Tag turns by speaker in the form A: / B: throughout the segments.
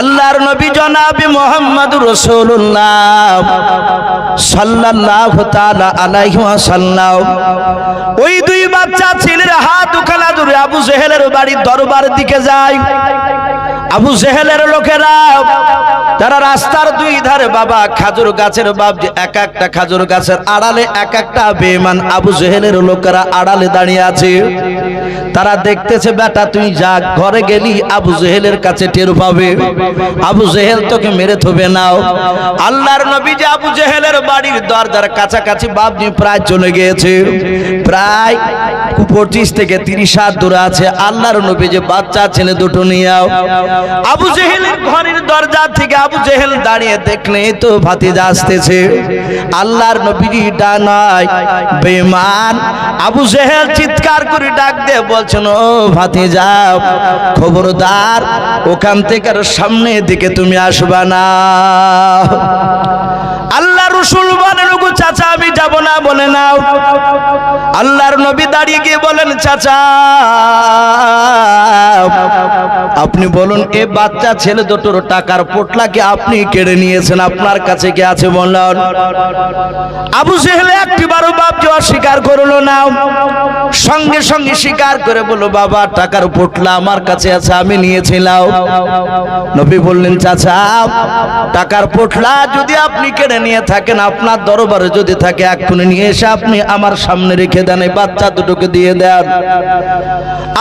A: আল্লাহর নবী জনাবি মোহাম্মদ রসুল্লাহ সাল্লাহ ওয়াসাল্লাম। ওই দুই বাচ্চা ছেলের হাত উখালা দূরে আবু জেহেলের বাড়ির দরবার দিকে যায়। আবু জেহেলের লোকেরা, তারা রাস্তার দুই ধারে, বাবা, খাজুর গাছের বাপ যে এক একটা খাজুর গাছের আড়ালে এক একটা বেমান আবু জেহেলের লোকেরা আড়ালে দাঁড়িয়ে আছে। তারা দেখতেছে, বেটা, তুই যা, ঘরে গেলি, আবু জেহেলের কাছে টের পাবে। আবু জেহেল তোকে মেরে থবে, নাও। আল্লাহর নবী যে আবু জেহেলের বাড়ির দরজার কাছাকাছি বাপজি প্রায় চলে গিয়েছে। প্রায় পঁচিশ থেকে তিরিশ হাত দূরে আছে। আল্লাহর নবী যে বাচ্চা, ছেলে দুটো নিয়ে আও আবু জেহেলের ঘরের দরজা থেকে আবু জেহেল দাঁড়িয়ে দেখলে তো ভাতিজা আসতেছে। আল্লাহর নবীটা নয় বেমান আবু জেহেল চিৎকার করে ডাক দিয়ে বলছেন, ও ভাতিজা, খবরদার, ওখান থেকে আর সামনের দিকে তুমি আসবা না। আল্লাহ রসুল বলেন চাচা, আমি যাব না, বলে নাও। আল্লাহর নবী দাঁড়িয়ে গিয়ে বলেন, চাচা। আপনি বলুন, এ বাচ্চা ছেলে দুটোর টাকার পোটলাকে আপনি কেড়ে নিয়েছেন? আপনার কাছে আছে বললেন আবু একটি বারো বাপকে অস্বীকার করল না। সঙ্গে সঙ্গে স্বীকার করে বলল, বাবা, টাকার পোটলা আমার কাছে আছে, আমি নিয়েছিলাম। নবী বললেন, চাচা, টাকার পোটলা যদি আপনি কেড়ে নিয়ে থাকেন, আপনার দরবারে যদি থাকে, এক্ষুনি নিয়ে এসে আপনি আমার সামনে রেখে দেন। এই বাচ্চা দুটোকে দিয়ে দেন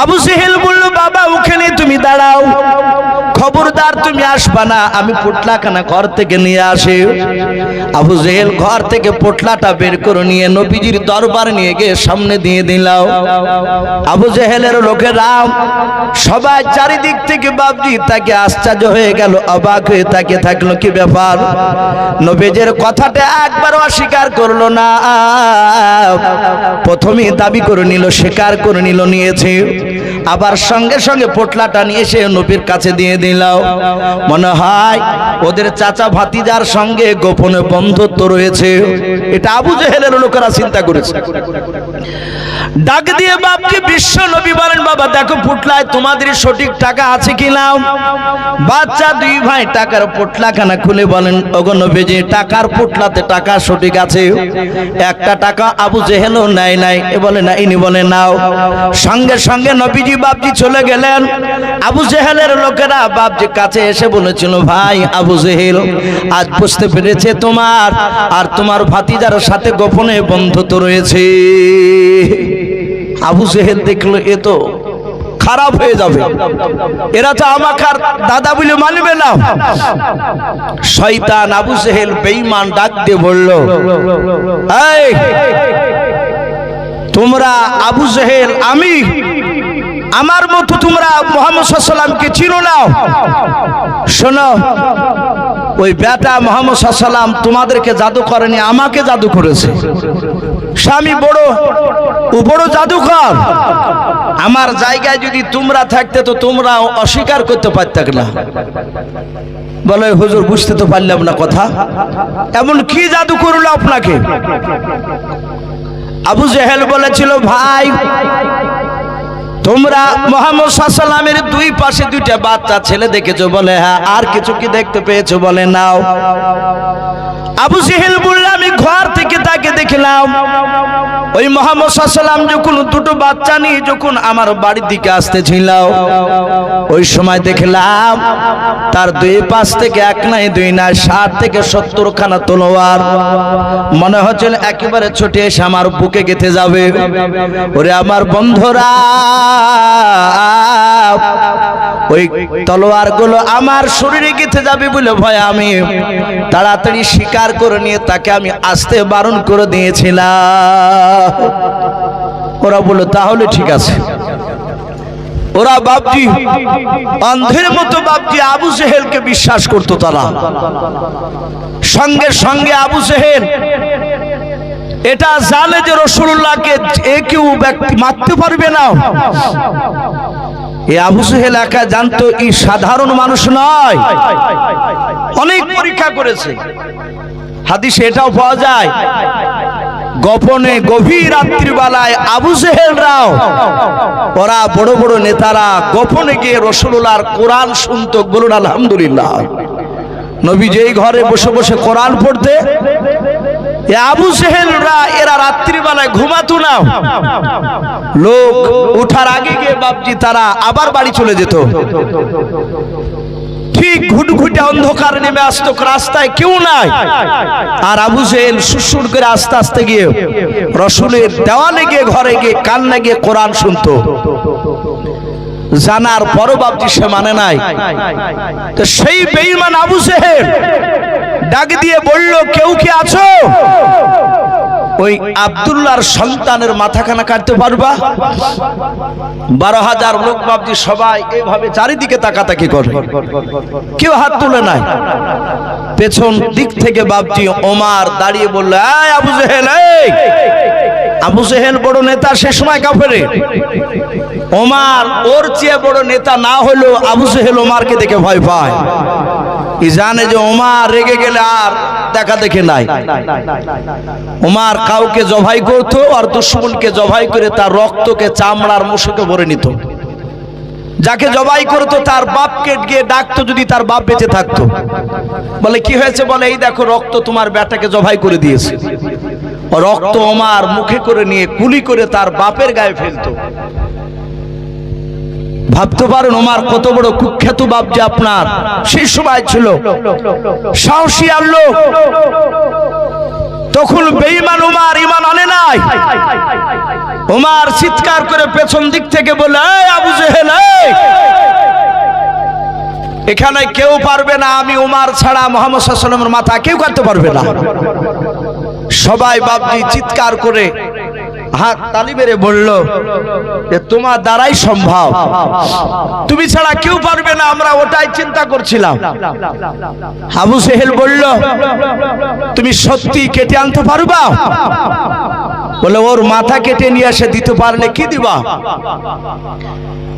A: আবু সেহেল বলল, বাবা, ওখানে তুমি দাঁড়াও। খবরদার, তুমি আসবা না। আমি পোটলাখানা ঘর থেকে নিয়ে আসি। আবু জেহেল ঘর থেকে পোটলাটা বের করে নিয়ে নবীজির দরবার নিয়ে গিয়ে সামনে দিয়ে দিলাম আবু জেহেলের লোকেরা সবাই চারিদিক থেকে বাবজি, তাকে আশ্চর্য হয়ে গেল, অবাক হয়ে তাকে থাকল। কি ব্যাপার? নবীজের কথাটা একবার অস্বীকার করল না। প্রথমে দাবি করে নিল স্বীকার করে নিল, নিয়েছে। আবার সঙ্গে সঙ্গে পোটলাটা নিয়ে এসে নবীর কাছে দিয়ে দিলাম মনে হয় ওদের চাচা ভাতিজার সঙ্গে গোপনে বন্ধুত্ব রয়েছে। এটা আবু জেহেলের লোকেরা চিন্তা করেছে। ডাক দিয়ে বাপকে বিশ্ব নবী বলেন, বাবা, দেখো পুটলায় তোমাদের সঠিক টাকা আছে কি নাও বাচ্চা দুই ভাই টাকার পোটলাখানা খুলে বলেন, ওগো নবীজি, টাকার পোটলাতে টাকা সঠিক আছে। একটা টাকা আবু জেহেলও নাই নাই। এ বলে, না, ইনি বলে নাও। সঙ্গে সঙ্গে নবীজি বাপজি চলে গেলেন। আবু জেহেলের লোকেরা বাপজি কাছে এসে বলেছিল, ভাই আবু জেহেল, আজ বুঝতে পেরেছে তোমার আর তোমার ভাতিজার সাথে গোপনে বন্ধুত্ব রয়েছে। আবু জেহেল দেখল, এ তো খারাপ হয়ে যাবে। এরা তো আমাকে আর দাদা বলে মানবে না। শয়তান আবু জেহেল বেঈমান ডাক দিয়ে বলল, এই তোমরা আবু জেহেল, আমি, আমার মতো তোমরা মোহাম্মদ সাল্লামকে চিনো নাও শোনো, ওই বেটা মোহাম্মদ সাল্লাম তোমাদেরকে জাদু করেনি, আমাকে জাদু করেছে। স্বামী বড়, ও বড় জাদুকর। আমার জায়গায় যদি তোমরা থাকতে, তো তোমরা অস্বীকার করতে পারতে না। বলে, হুজুর, বুঝতে তো পারলাম না কথা। এমন কি জাদু করল আপনাকে? আবু জেহেল বলেছিল, ভাই, তোমরা মোহাম্মদ সাল্লামের দুই পাশে দুইটা বাচ্চা ছেলে দেখেছ বলে হ্যাঁ আর কিছু কি দেখতে পেয়েছ বলে, নাও। আবু জেহেল বললে, আমি ঘর থেকে তাকে দেখলাম। ওই মোহাম্মদ সাল্লাম যখন দুটো বাচ্চা নিয়ে যখন আমার বাড়ির দিকে আসতে আসতেছিল, ওই সময় দেখলাম তার দুই পাশ থেকে এক নাই, দুই নাই, ষাট থেকে সত্তর খানা তলোয়ার। মনে হচ্ছিল একেবারে ছুটে এসে আমার বুকে গেঁথে যাবে। ওরে আমার বন্ধুরা, ওই তলোয়ারগুলো আমার শরীরে গেঁথে যাবে বলে ভয় আমি। তাড়াতাড়ি শিকার করে নিয়ে তাকে আমি আসতে বারণ করে দিয়েছিলাম। ওরা বলল, তাহলে ঠিক আছে। ওরা বাপজি অন্ধের মতো বাপজি আবু সেহেলকে বিশ্বাস করতো তারা। সঙ্গে সঙ্গে আবু সেহেল এটা জানে যে রসুল্লাহকে এ কেউ ব্যক্তি মারতে পারবে না। এ আবু সেহেল একা জানতো, এই সাধারণ মানুষ নয়। অনেক পরীক্ষা করেছে। হাদিসে এটাও পাওয়া যায়, গোপনে গভীর রাত্রিবেলায় আবু সেহেলরাও ওরা বড় বড় নেতারা গোপনে গিয়ে রসুলার কোরআন শুনতো, বলুন আলহামদুলিল্লাহ। নবী যেই ঘরে বসে বসে কোরআন পড়তে আবু সেহেলরা এরা রাত্রিবেলায় ঘুমাতো না। লোক উঠার আগে গিয়ে বাপজি তারা আবার বাড়ি চলে যেত। ঠিক ঘুটঘুটে অন্ধকার নেমে আসতো, রাস্তায় কেউ নাই। আর আবু জেহেল সুসুর করে আস্তে আস্তে গিয়ে রসুলের দেওয়ালে গিয়ে ঘরে গিয়ে কান্না গিয়ে কোরআন শুনতো। জানার পরও বাপজি সে মানে নাই। তো সেই বেঈমান আবু জেহেল ডাক দিয়ে বলল, কেউ কি আছো? ওই আব্দুল্লাহর সন্তানের মাথাখানা কাটতে পারবা? বারো হাজার লোক বাবজি সবাই এইভাবে চারিদিকে তাকাতাকি করে। কেউ হাত তুলে নাই। পেছন দিক থেকে বাবজি ওমার দাঁড়িয়ে বলল আবু জেহেল আবু জেহেল বড় নেতা, সে সময় কাফেরে। ওমার ওর চেয়ে বড় নেতা না হলেও আবু জেহেল ওমারকে দেখে ভয় পায়। জানে যে ওমার রেগে গেলে আর দেখা দেখে নাই। ওমার কাউকে জবাই করতো আর দুশ্মনকে জবাই করে তার রক্তকে, চামড়ার মুখে ভরে নিত। যাকে জবাই করতো তার বাপকে গিয়ে ডাকতো যদি তার বাপ বেঁচে থাকতো। বলে, কি হয়েছে? বলে, এই দেখো, রক্ত তোমার বেটাকে জবাই করে দিয়েছে। রক্ত ওমার মুখে করে নিয়ে, কুলি করে তার বাপের গায়ে ফেলতো। ভাবতে পারেন ওমার কত বড় কুখ্যাত বাপ যে আপনার? সেই সময় ছিল। সাহসী আর লোক। তখন বেঈমান উমার ইমান আনে নাই। উমার চিৎকার করে পেছন দিক থেকে বলে, "এই আবু জেহেল, এই!" এখানে কেউ পারবে না, আমি উমার ছাড়া মোহাম্মদ সাল্লামের মাথা কেউ কাটতে পারবে না। সবাই বাপজি চিৎকার করে হাত তালি মেরে বলল যে তোমার দ্বারাই সম্ভব। তুমি ছাড়া কেউ পারবে না, আমরা ওটাই চিন্তা করছিলাম। আবু সেহেল বলল, তুমি সত্যি কেটে আনতে পারবা? বলে, ওর মাথা কেটে নিয়ে এসে দিতে পারলে কি দিবা?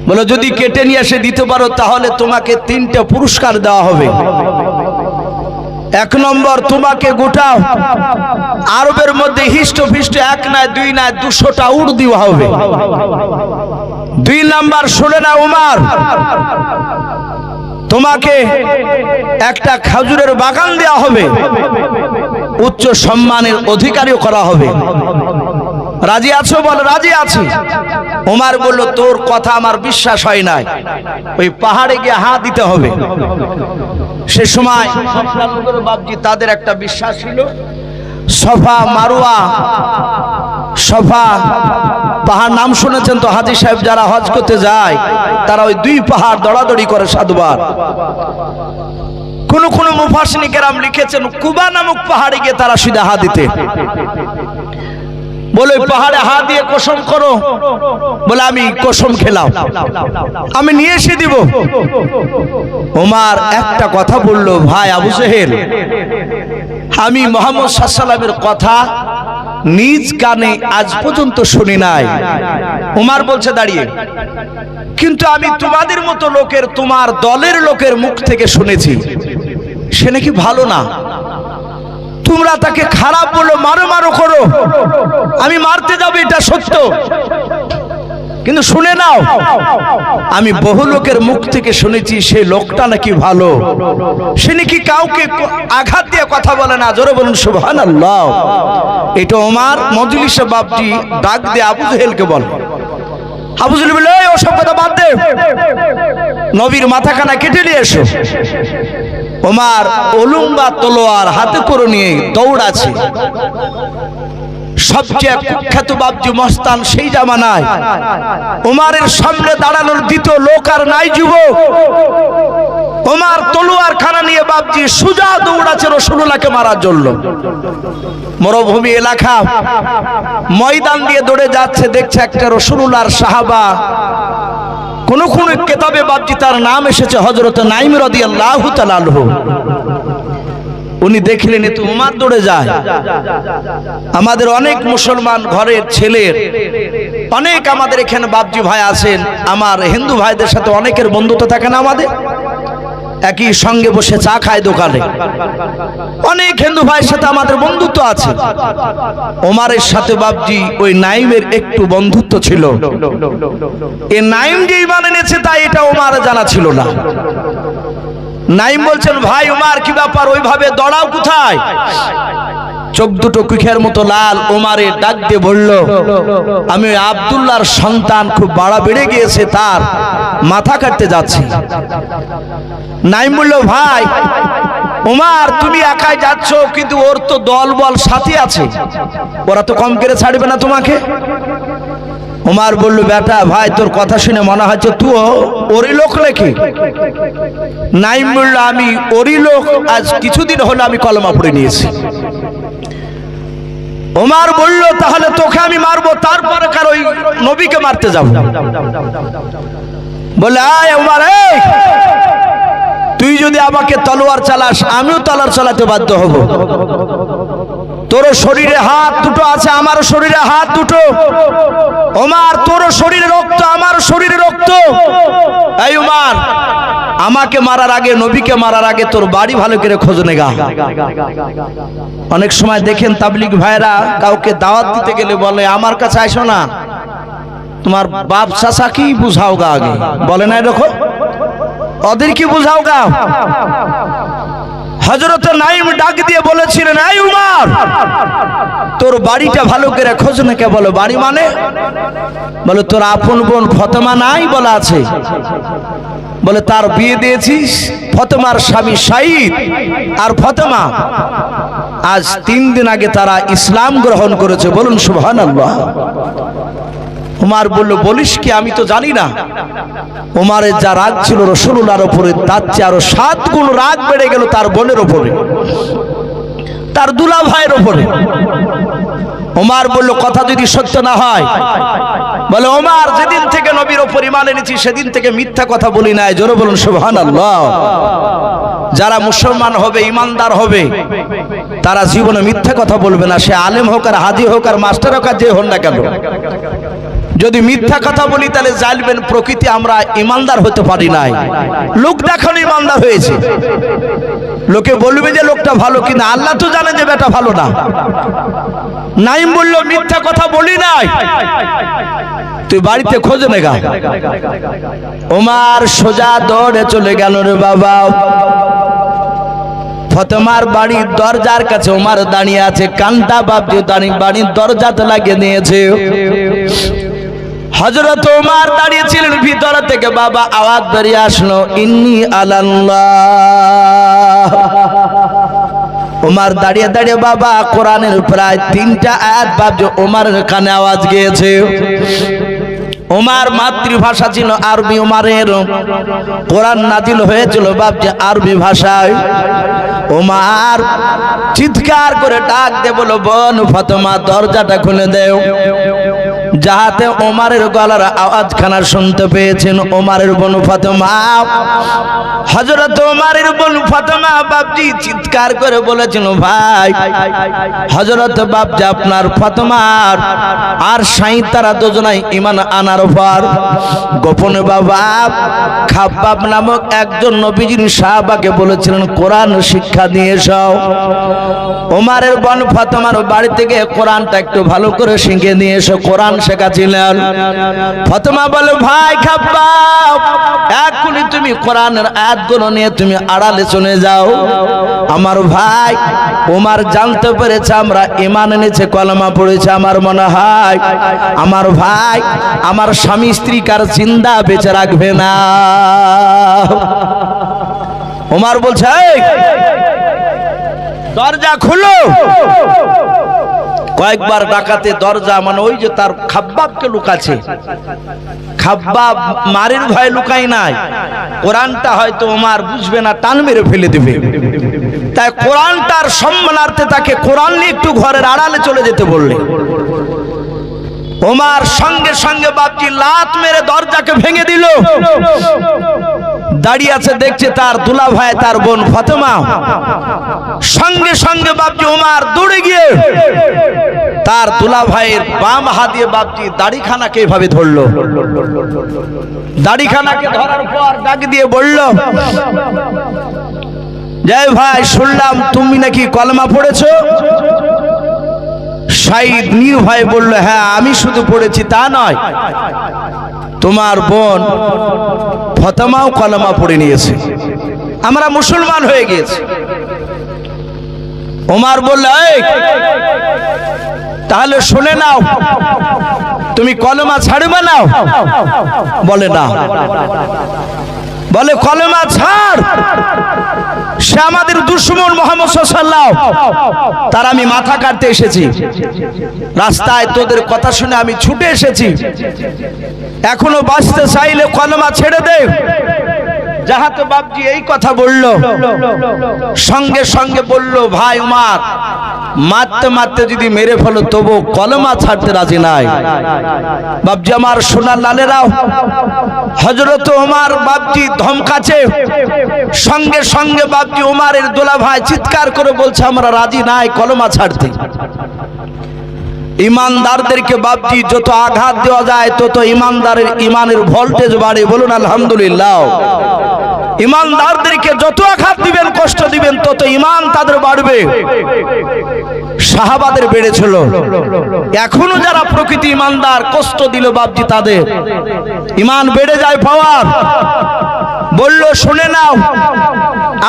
A: বলে, যদি কেটে নিয়ে এসে দিতে পারো, তাহলে তোমাকে তিনটা পুরস্কার দেওয়া হবে। এক নম্বর, তোমাকে গোটাও। আরবের মধ্যে হিষ্ট ফিষ্ট এক নয় দুই নয় দুশোটা উড় দেওয়া হবে। দুই নাম্বার, শুনে না উমার। তোমাকে একটা খাজুরের বাগান দেওয়া হবে। উচ্চ সম্মানের অধিকারীও করা হবে। রাজি আছো বল? রাজি আছি। উমার বলল, তোর কথা আমার বিশ্বাস হয় নাই। ওই পাহাড়ে গিয়ে হাত দিতে হবে। সে সময় তাদের একটা বিশ্বাস ছিল। সফা মারুয়া সফা পাহাড় নাম শুনেছেন তো হাজি সাহেব যারা হজ করতে যায়, তারা ওই দুই পাহাড় দড়াদড়ি করে সাধুবার কোন কোন মুফাসনি কেরাম লিখেছেন, কুবা নামক পাহাড়ে গিয়ে তারা সিধা হা দিতে। বলে পাহাড়ে হাত দিয়ে কসম করো। বলে, আমি কসম খেলাম। আমি নিয়ে এসে দিব। ওমার একটা কথা বলল, ভাই আবু সেহেল আমি মোহাম্মদ সাল্লামের কথা নিজ কানে আজ পর্যন্ত শুনি নাই। উমার বলছে, দাঁড়িয়ে। কিন্তু আমি তোমাদের মতো লোকের, তোমার দলের লোকের মুখ থেকে শুনেছি। সে নাকি ভালো না। তোমরা তাকে খারাপ বলো মারো মারো করো। আমি মারতে যাব এটা সত্য। কিন্তু শুনে নাও আমি বহু লোকের মুখ থেকে শুনেছি সে লোকটা নাকি ভালো। সে নাকি কাউকে আঘাত দিয়ে কথা বলে না। জোরে বলুন সুবহান আল্লাহ এটা ওমার মজলিসে বাপটি ডাক দিয়ে আবু জহেলকে বল। আবু জহেল বলে "এই, ওসব কথা বাদ দে। নবীর মাথাখানা কেটে নিয়ে এসো। ওমার অলুম্বা তলোয়ার হাতে করে নিয়ে দৌড়াছে সবচেয়ে কুখ্যাত বাবজি মস্তান সেই জামানায়। ওমারের সামনে দাঁড়ানোর দ্বিতীয় লোক আর নাই যুবক। ওমার তলোয়ার খানা নিয়ে বাবজি সুজা দৌড়াচ্ছে রসুল্লাহকে মারার জন্য। মরুভূমি এলাকা ময়দান দিয়ে দৌড়ে যাচ্ছে, দেখছে একটা রসুল্লাহর সাহাবা। কোন কোন কেতাবে বাবজি তার নাম এসেছে হজরত নাইম রদি আল্লাহ উনি দেখলেন এ উমার দৌড়ে যায়। আমাদের অনেক মুসলমান ঘরের ছেলের, অনেক আমাদের এখানে বাবজি ভাই আছেন, আমার হিন্দু ভাইদের সাথে অনেকের বন্ধুত্ব থাকে না আমাদের? একই সঙ্গে বসে চা খায় দোকানে। অনেক হিন্দু ভাইয়ের সাথে আমাদের বন্ধুত্ব আছে। ওমারের সাথে বাবজি ওই নাইমের একটু বন্ধুত্ব ছিল। এ নাইম যে ইমান এনেছে, তাই এটা ওমার জানা ছিল না। নাইম বলছেন, ভাই, ওমার কি ব্যাপার? ওইভাবে দড়াও কোথায়? চোখ দুটো কুখের মতো লাল ওমারে ডাক দিয়ে বলল, আমি ওই আব্দুল্লাহর সন্তান খুব বাড়া বেড়ে গিয়েছে তার, মাথা কাটতে যাচ্ছি। নাই বলল ভাই, ওমার তুমি একাই যাচ্ছ, কিন্তু ওর তো দল বল সাথী আছে। ওরা তো কম করে ছাড়বে না তোমাকে। ওমার বলল, বেটা, ভাই, তোর কথা শুনে মনে হচ্ছে তুই ওরই লোক নাকি? নাইম বলল আমি ওরই লোক, আজ কিছুদিন হলো আমি কলমা পড়ে নিয়েছি। ওমার বলল, তাহলে তোকে আমি মারবো, তারপরে কার ওই নবীকে মারতে যাব? বলে, আয় ওমার তুই যদি আমাকে তলোয়ার চালাস, আমিও তলোয়ার চালাতে বাধ্য হব। তোর শরীরে হাত দুটো আছে আমার শরীরে হাত দুটো। ওমার তোর শরীরে রক্ত আমার শরীরে রক্ত। এই উমার আমাকে মারার আগে, নবীকে মারার আগে তোর বাড়ি ভালো করে খোঁজ নেগা অনেক সময় দেখেন তাবলিক ভাইরা কাউকে দাওয়াত দিতে গেলে বলে, আমার কাছে আসো না। তোমার বাপ চাচা কি বুঝাও গা আগে? বলে না এরকম? ওদের কি বুঝাও গা? হজরত নাইম ডাক দিয়ে বলেছিলেন, এই উমার, তোর বাড়িটা ভালো করে খোঁজ না কে? বলো, বাড়ি মানে? বলে, তোর আপন বোন ফতেমা নাই বলা আছে। বলে, তার বিয়ে দিয়েছিস? ফতেমার স্বামী শাহিদ আর ফতেমা। আজ তিন দিন আগে তারা ইসলাম গ্রহণ করেছে। বলুন সুবহান আল্লাহ উমার বলল, বলিস কি, আমি তো জানি না। উমারের যা রাগ ছিল রসুল্লার ওপরে তার চেয়ে আরও সাত গুণ রাগ বেড়ে গেল তার বোনের ওপরে তার দুলা ভাইয়ের ওপরে ওমার বলল, কথা যদি সত্য না হয় বলে, ওমার, যেদিন থেকে নবীর ওপর ইমান এনেছি, সেদিন থেকে মিথ্যা কথা বলি নাই। জোরে বলুন সুবহান আল্লাহ যারা মুসলমান হবে ইমানদার হবে, তারা জীবনে মিথ্যা কথা বলবে না। সে আলেম হোক আর হাজি হোক আর মাস্টার হোক আর যে হন না কেন। যদি মিথ্যা কথা বলি, তাহলে জানবেন প্রকৃতি আমরা ইমানদার হতে পারি নাই। লোক দেখানো ইমানদার হয়েছে। লোকে বলবে যে লোকটা ভালো কিনা। আল্লাহ তো জানে যে বেটা ভালো না। নাইম বলল, মিথ্যা কথা বলি নাই। তুই বাড়িতে খোঁজ নেগা ওমার সোজা দৌড়ে চলে গেল রে বাবা। ফতেমার বাড়ির দরজার কাছে ওমার দাঁড়িয়ে আছে, কান্তা বাপজি দাঁড়িয়ে বাড়ির দরজাতে লাগিয়ে নিয়েছে। হজরত ওমার দাঁড়িয়েছিলেন ভিতর থেকে। বাবা, আওয়াজ বেরিয়ে আসলো, ইন্নি আলাল্লাহ। ওমার দাঁড়িয়ে দাঁড়িয়ে বাবা, কোরআনের প্রায় তিনটা আয়াত ভাবছে ওমারের কানে আওয়াজ গিয়েছে। ওমার মাতৃভাষা ছিল আরবি ওমারের কোরআন নাজিল হয়েছিল বাপজি আরবি ভাষায়। ওমার চিৎকার করে ডাক দে বলো বোন, ফতমা, দরজাটা খুলে দেও। যাহাতে ওমারের গলার আওয়াজ খানা শুনতে পেয়েছেন ওমারের বোন ফাতেমা। হজরত ওমারের বোন ফাতেমা বাপজি চিৎকার করে বলেছেন, ভাই হজরত বাপজি আপনার ফাতেমার আর সাই তারা দুজনাই ইমান আনার পর গোপনে বাবা, খাব্বাব নামক একজন নবীজির সাহাবাকে বলেছিলেন, কোরআন শিক্ষা দিয়ে এসো। ওমারের বোন ফাতেমার বাড়ি থেকে কোরআনটা একটু ভালো করে শিখে নিয়ে এসো। কোরআন শেখাচ্ছিলেন ফতেমা বলে, ভাই খাব্বাব এখনই তুমি কোরআনের আয়াতগুলো নিয়ে তুমি আড়ালে চলে যাও। আমার ভাই ওমার জানতে পেরেছে, আমরা ইমান এনেছে, কলমা পড়েছে, আমার মনে হয়। আমার ভাই আমার স্বামী স্ত্রী কার চিন্তা বেঁচে রাখবে না। ওমার বলছে দরজা খুলো। কয়েকবার ডাকাতে দরজা মানে ওই যে তার খাব্বাবকে লুকাছে খাব্বাব মারির ভয় লুকাই নাই। কোরআনটা হয়তো ওমার বুঝবে না, টান মেরে ফেলে দেবে। তাই কোরআনটার সম্মানার্থে তাকে কোরআন নিয়ে একটু ঘরের আড়ালে চলে যেতে বললে। ওমার সঙ্গে সঙ্গে বাপজি লাত মেরে দরজাকে ভেঙে দিল। দাঁড়িয়ে আছে, দেখছে তার দুলা ভাই তার বোন ফাতেমা। সঙ্গে সঙ্গে বাপজি ওমার দৌড়ে গিয়ে তার দুলা ভাইয়ের বাম হাত দিয়ে বাপজি দাড়িখানাকে এভাবে ধরলো। দাড়িখানাকে ধরার পর ডাক দিয়ে বলল জয় ভাই, শুনলাম তুমি নাকি কলমা পড়েছো? সাইদ নির্ভয় বলল হ্যাঁ আমি শুধু পড়েছি, তা নয়। তোমার বোন ফতেমাও কলমা পড়ে নিয়েছে। আমরা মুসলমান হয়ে গিয়েছি। ওমার বললে তাহলে শুনে নাও, তুমি কলমা ছাড়বে নাও? বলে, না। বলে, কলমা ছাড়। সে আমাদের দুশ্মন মোহাম্মদ সাল্লাহ তার আমি মাথা কাটতে এসেছি। রাস্তায় তোদের কথা শুনে আমি ছুটে এসেছি। এখনও বাঁচতে চাইলে কলমা ছেড়ে দে। যাহাতে বাপজি এই কথা বলল। সঙ্গে সঙ্গে বলল, ভাই উমার মারতে মারতে যদি মেরে ফেলো, তবু কলমা ছাড়তে রাজি নাই। বাপজি আমার সোনার লালেরাও হজরত ওমার বাপজি ধমকাছে। সঙ্গে সঙ্গে বাপজি ওমারের দোলা ভাই চিৎকার করে বলছে, আমরা রাজি নাই কলমা ছাড়তে। ইমানদারদেরকে বাপজি যত আঘাত দেওয়া যায়, তত ইমানদারের ইমানের ভোল্টেজ বাড়ে। বলুন, আলহামদুলিল্লাহ। ইমানদারদেরকে যত আঘাত দিবেন, কষ্ট দিবেন, তত ইমান তাদের বাড়বে। সাহাবাদের বেড়েছিল। এখনও যারা প্রকৃতি ইমানদার, কষ্ট দিল বাপজি তাদের। ইমান বেড়ে যায় পাওয়ার। বলল, শুনে নাও,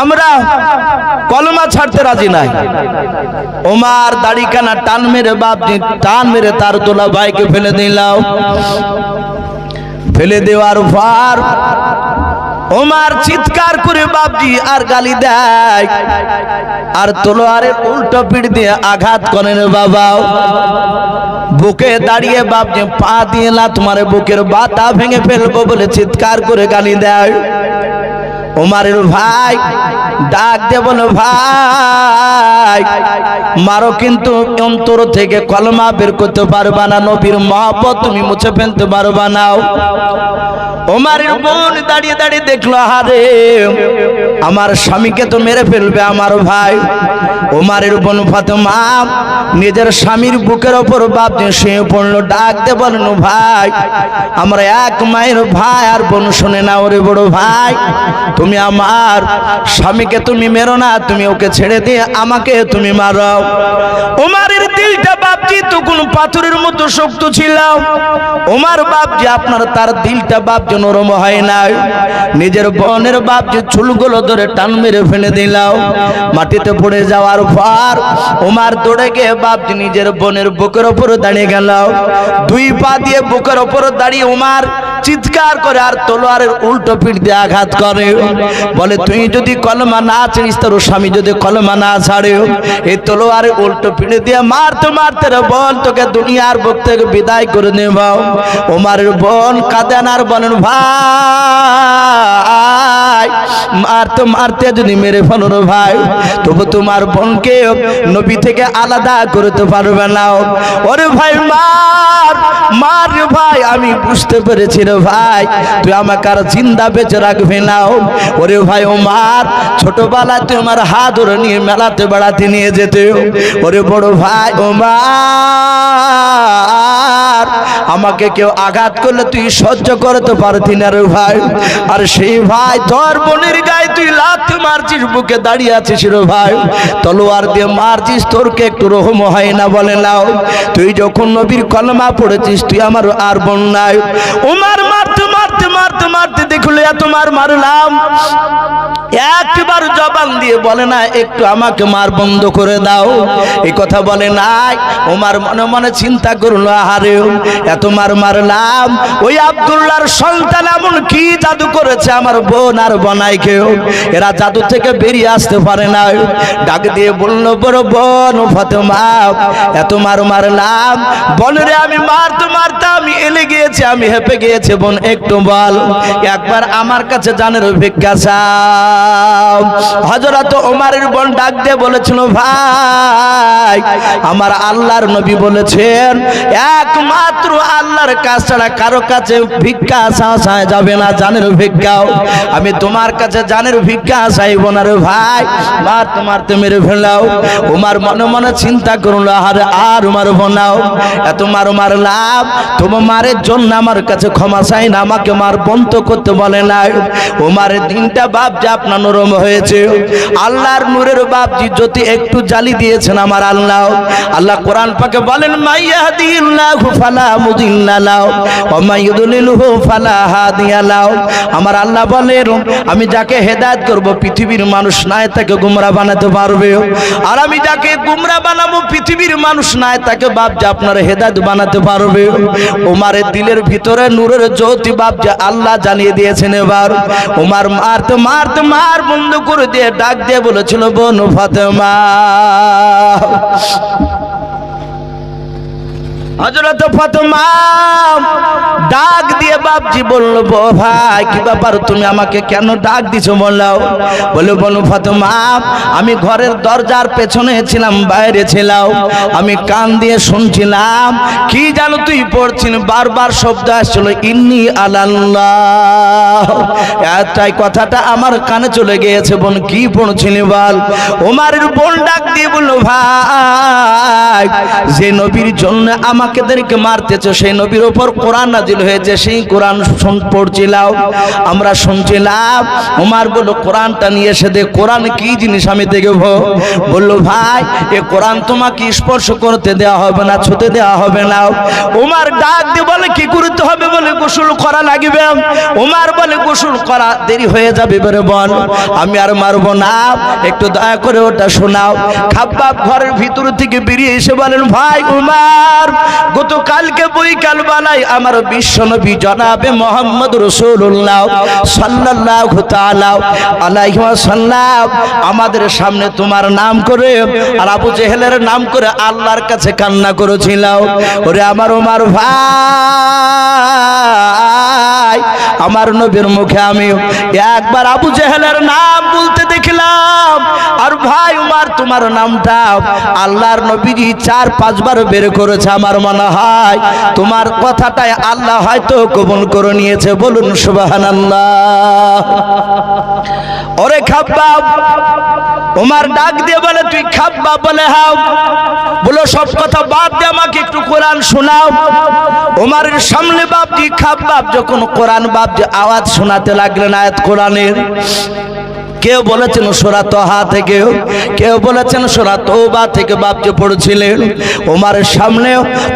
A: আমরা কলমা ছাড়তে রাজি নাই। ওমার দাড়িখানা টান মেরে বাপজি টান মেরে তার তোলা ভাইকে ফেলে দিলাম। ফেলে দেওয়ার পর ওমার চিৎকার করে বাপজি আর গালি দেয়। আর তলোয়ারের উল্টো পিঠ দিয়ে আঘাত করেন বাবা। বুকে দাঁড়িয়ে বাপজি পা দিয়ে না মারে, বুকের বাতা ভেঙে ফেলব বলে চিৎকার করে গালি দেয়। ওমারের ভাই, ডাক দে বলো ভাই। মারো কিন্তু অন্তর থেকে কলমা বের করতে পারবা না, নবীর মহব্বত তুমি মুছে ফেলতে পারবা না। ওমারের বোন দাঁড়িয়ে দাঁড়িয়ে দেখল হারে আমার স্বামীকে তো মেরে ফেলবে আমার ভাই। ওমারের বোন ফাতেমা, নিজের স্বামীর বুকের ওপর বাপ শুয়ে পড়ল, ডাক দে বলেন ভাই। আমরা এক মায়ের ভাই আর বোন শুনে না ওরে বড় ভাই। তুমি আমার স্বামীকে তুমি মেরো না, তুমি ওকে ছেড়ে দিয়ে আমাকে তুমি মারো। ওমারের দিলটা বাপজি তখন পাথরের মতো শক্ত ছিল। ওমার বাপজি আপনার তার দিলটা বাপজি নরম হয় না নিজের বোনের বাপজি চুলগুলো ধরে টান মেরে ফেলে দিলাও মাটিতে পড়ে যাওয়ার পর ওমার দৌড়ে গিয়ে বাপজি নিজের বোনের বুকের ওপর দাঁড়িয়ে গেল। দুই পা দিয়ে বুকের ওপর দাঁড়িয়ে ওমার চিৎকার করে আর তলোয়ারের উল্টো পিঠ দিয়ে আঘাত করে। বলে, তুই যদি কলমা না চিনিস তোর স্বামী যদি কলমা না ছাড়ে এই আর উল্টো ফিরে দিয়ে মারতো, মারতে রে বল তোকে দুনিয়ার বুক থেকে বিদায় করে নেবাও ওমারের বোন কাঁদেন আর বলেন ভাই। মারতে মারতে যদি মেরে ফেলো ভাই, তবু তোমার বোনকে নবী থেকে আলাদা করতে পারবে না। ওরে ভাই, মার মার ভাই, আমি বুঝতে পেরেছি রে ভাই, তুই আমাকে আর জিন্দা বেঁচে রাখবি না। ওরে ভাই, ও মার, ছোটবেলায় তুই আমার হাত ধরে নিয়ে মেলাতে বেড়াতে নিয়ে যেতে। ওরে বড় ভাই, ও মার। আমাকে কেউ আঘাত করলে তুই সহ্য করতে পারতি না রে ভাই। আর সেই ভাই তোর বোনের গায়ে তুই লাথ মারছিস, বুকে দাঁড়িয়ে আছিস রে ভাই। তলোয়ার দিয়ে মারছিস, তোরকে একটু রহম হয় না বলে নাও। তুই যখন নবীর কলমা পড়েছিস, তুই আমার আর বোন নাই। উমার মারতে মারতে মারতে দেখলে এত মার মারলাম। একবার জবান দিয়ে বলে না, একটু আমাকে মার বন্ধ করে দাও। এই কথা বলে নাই ওমার মনে মনে চিন্তা করল, আহারে, এত মার মারলাম। ওই আব্দুল্লাহর সন্তান এমন কি জাদু করেছে আমার বোন আর বনাই কেউ? এরা জাদু থেকে বেরিয়ে আসতে পারে না। ডাক দিয়ে বলল, বড় বোন, ফাতেমা, এত মার মারলাম। বনরে আমি মারতে মারতে আমি এলে গিয়েছি, আমি হেপে গিয়েছি, বোন, একটু বল। একবার আমার কাছে জানের ভিক্ষা চাও। হজরত ওমারের বোন ডাক দিয়ে বলেছিল, ভাই, আমার আল্লাহর নবী বলেছেন, একমাত্র আল্লাহর কাছ ছাড়া কারও কাছে ভিক্ষা চাওয়া যাবে না, জানের ভিক্ষাও আমি তোমার কাছে জানের ভিক্ষা চাইব না রে ভাই। মার তোমার তো মেরে ফেলাও। উমার মনে মনে চিন্তা করল, আর আর উমার বোনাও এত মার মার লাভ তোমার মারের জন্য আমার কাছে ক্ষমা চাই না, আমাকে মার বন্ধ করতে বলে না উমারের দিনটা বাপ যে আপনার নরম হয়েছে। আল্লাহর নূরের বাপজি যদি একটু জালি দিয়েছেন আমার আল্লাহ। আল্লাহ কোরআন পাকে বলেন আমার আল্লাহ বলেন, আমি যাকে হেদায়েত করব পৃথিবীর মানুষ নাই তাকে গুমরা বানাতে পারবে। আর আমি যাকে গুমরা বানাবো পৃথিবীর মানুষ নাই তাকে বাপ যে আপনার হেদায়ত বানাতে পারবে। ওমারের দিলের ভিতরে নূরের জ্যোতি বাপ যে আল্লাহ জানিয়ে দিয়েছেন এবার। উমার মারতে মারতে মার বন্ধ করে দিয়ে ডাক দিয়ে বলেছিল, বনু ফাতেমা। হজরত ফাতেমা, ডাক দিয়ে বাপজি বলল "ব ভাই, কি ব্যাপার? তুমি আমাকে কেন ডাক দিছো বললাও? বলে বলু ফাতেমা, আমি ঘরের দরজার পেছনে ছিলাম, বাইরে ছিলাম। আমি কান দিয়ে শুনছিলাম, কি জানো তুই পড়ছিস? বারবার শব্দ আসছিল, ইন্নি আলাল্লাহ। একটাই কথাটা আমার কানে চলে গিয়েছে, বোন, কি পড়ছিলি বল? ওমারের বোন ডাক দিয়ে বলল, ভাই, যে নবীর জন্য আমাকেদেরকে মারতেছো, সেই নবীর ওপর কোরআন নাজিল হয়েছে, সেই কোরআন পড়ছিলাম, আমরা শুনছিলাম, উমার বলল, কোরআনটা নিয়ে এসে দে, কোরআন কি জিনিস আমি দেখব? বলল, ভাই, এ কোরআন তোমাকে স্পর্শ করতে দেওয়া হবে না, ছুতে দেওয়া হবে না। উমার ডাক দিয়ে বলে, কি করতে হবে? বলে, গোসল করা লাগবে। উমার বলে, গোসল করা দেরি হয়ে যাবে বলে বল, আমি আর মারবো না, একটু দয়া করে ওটা শোনাও। খাব্বাব ঘরের ভিতর থেকে বেরিয়ে এসে বলেন, ভাই, উমার গতকালকে বৈকাল বেলায় আমার বিশ্বনবী জনাবে মোহাম্মদ রসুল্লাহ সাল্লাহ তাআলা আমাদের সামনে তোমার নাম করে আর আবু জেহেলের নাম করে আল্লাহর কাছে কান্না করেছিল ওরে আমার ওমার ভাই, আমার নবীর মুখে আমি একবার আবু জেহেলের নাম বলতে দেখলাম। আর ভাই উমার তোমার নামটা আল্লাহর নবীজি চার পাঁচবার বের করেছে আমার মনে হয় তোমার কথাটাই আল্লাহ হয়তো কবুল করে নিয়েছে, বলুন সুবাহান আল্লাহ ওরে খাব্বা, উমার ডাক দিয়ে বলে, তুই খাব্বা বলে হাও। বলো, সব কথা বাদ দিয়ে আমাকে, একটু কোরআন শোনাও। উমারের সামনে বাপ বাপজি খাব্বাব যখন কোরআন বাপজি আওয়াজ শোনাতে লাগলেন আয়াত কোরআনের। কেউ বলেছেন সোরা তহা থেকে, কেউ বলেছেন সোরা তৌবা থেকে বাপজি পড়ছিলেন, উমারের সামনে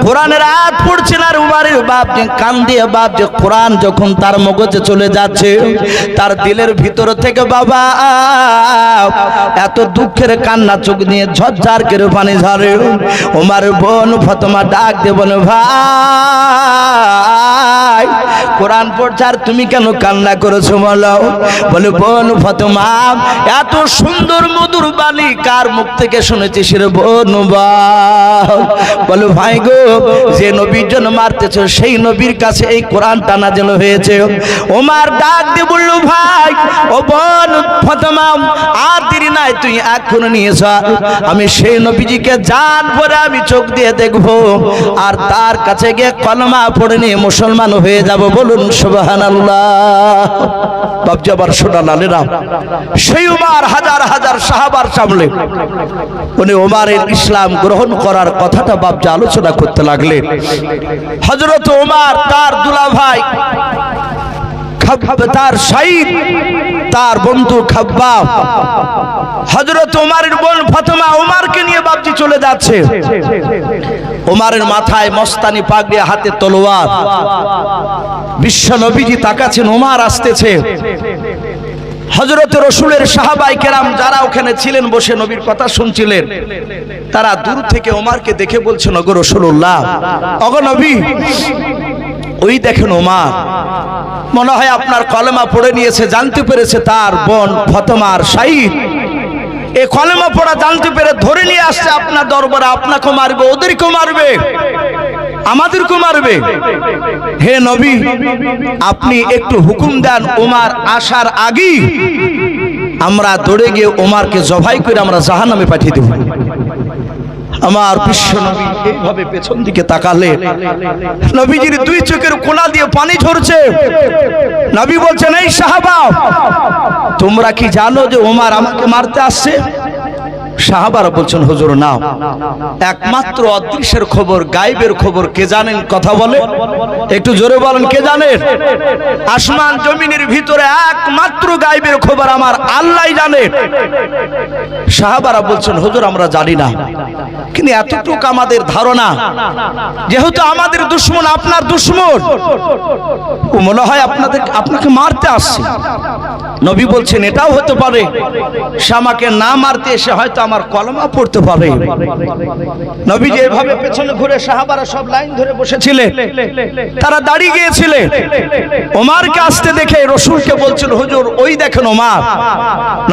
A: কোরআনের আয়াত পড়ছেন আর উমারের বাপ যে কান দিয়ে বাপ যে কোরআন যখন তার মগজে চলে যাচ্ছে, তার দিলের ভিতর থেকে বাবা, এত দুঃখের কান্না চোখ নিয়ে ঝরঝার করে পানি ঝরে। উমার বোন ফতমা ডাক দিয়ে বলে, ভাই, কোরআন পড়ছে আর তুমি কেন কান্না করেছ বলো? বলে, বোন ফতমা এত সুন্দর মধুর বাণী কার মুখ থেকে শুনেছি সে বলো। ভাই গো, যে নবীর জন্য মারতেছ, সেই নবীর কাছে এই কোরআনটা নাজেল হয়েছে। ওমার ডাক দিয়ে বলল, ভাই, ও বোন ফতমা, আর দেরি নাই, তুই এখন নিয়েছ আমি সেই নবীজিকে জান ভরে আমি চোখ দিয়ে দেখব, আর তার কাছে গিয়ে কলমা পড়ে নিয়ে মুসলমান হয়ে যাব। বলুন সুবাহান আল্লাহ বাবজি আবার শোনা লালেরা সেই উমার হাজার হাজার সাহাবার সামলে উনি ওমারের ইসলাম গ্রহণ করার কথাটা বাবজি আলোচনা করতে লাগলেন। হজরত ওমার তার দুলা ভাই খাব- তার শাহিদ তার বন্ধু খাব্বাব। হজরত ওমারের বোন ফাতেমা ওমারকে নিয়ে বাবজি চলে যাচ্ছে। ওমারের মাথায় মস্তানি পাগড়ি, হাতে তলোয়ার। বিশ্ব নবীজি তাকাচ্ছেন ওমার আসতেছে। হজরত রসুলের সাহাবাই কেরাম যারা ওখানে ছিলেন বসে নবীর কথা শুনছিলেন, তারা দূর থেকে ওমারকে দেখে বলছেন অগো রসুল্লাহ অগ নবী, ওই দেখেন ওমার, মনে হয় আপনার কলেমা পড়ে নিয়েছে, জানতে পেরেছে তার বোন ফতমার শাহিদ। এ কলেমা পড়া জানতে পেরে ধরে নিয়ে আসছে, আপনার দরবারে আপনাকে মারবে, ওদেরকেও মারবে। আমাদেরকে মারবে। হে নবী, আপনি একটু হুকুম দেন ওমার আসার আগেই আমরা দৌড়ে গিয়ে ওমারকে জবাই করে আমরা জাহান্নামে পাঠিয়ে দেব। আমার বিশ্ব নবী এইভাবে পেছন দিকে তাকালে নবীজির দুই চোখের কোনা দিয়ে পানি ঝরছে। নবী বলছেন, এই সাহাবা, তোমরা কি জানো যে ওমার আমাকে মারতে আসছে? সাহাবারা বলছেন, হুজুর না একমাত্র অদৃশ্যের খবর গাইবের খবর, কে জানেন? কথা বলে। একটু জোরে বলেন, কে জানেন? আসমান জমিনের ভিতরে একমাত্র গাইবের খবর আমার আল্লাহ জানে। সাহাবারা বলছেন, হুজুর, আমরা জানি না। কিন্তু এতটুকু আমাদের ধারণা, যেহেতু আমাদের দুশ্মন আপনার দুশ্মন, মনে হয় আপনাদের, আপনাকে মারতে আসছে। নবী বলছেন, এটাও হতে পারে। সে আমাকে না মারতে এসে হয়তো আমার কলমা পড়তে পারে। নবী যে এভাবে পেছনে ঘুরে সাহাবারা সব লাইন ধরে বসেছিলেন। তারা দাঁড়িয়ে গিয়েছিলেন। ওমারকে আসতে দেখে রসুলকে বলছিল, হুজুর, ওই দেখেন ওমার।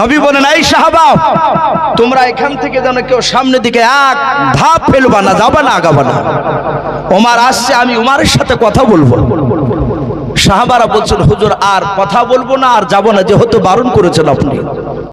A: নবী বলেন, এই সাহাবা, তোমরা এখান থেকে যেন কেউ সামনের দিকে এক ধাপ ফেলবা না, যাবা না, আগাবা না। ওমার আসছে, আমি উমারের সাথে কথা বলব সাহাবারা বলছেন হুজুর আর কথা বলব না আর যাব না। যেহেতু বারণ করেছেন আপনি।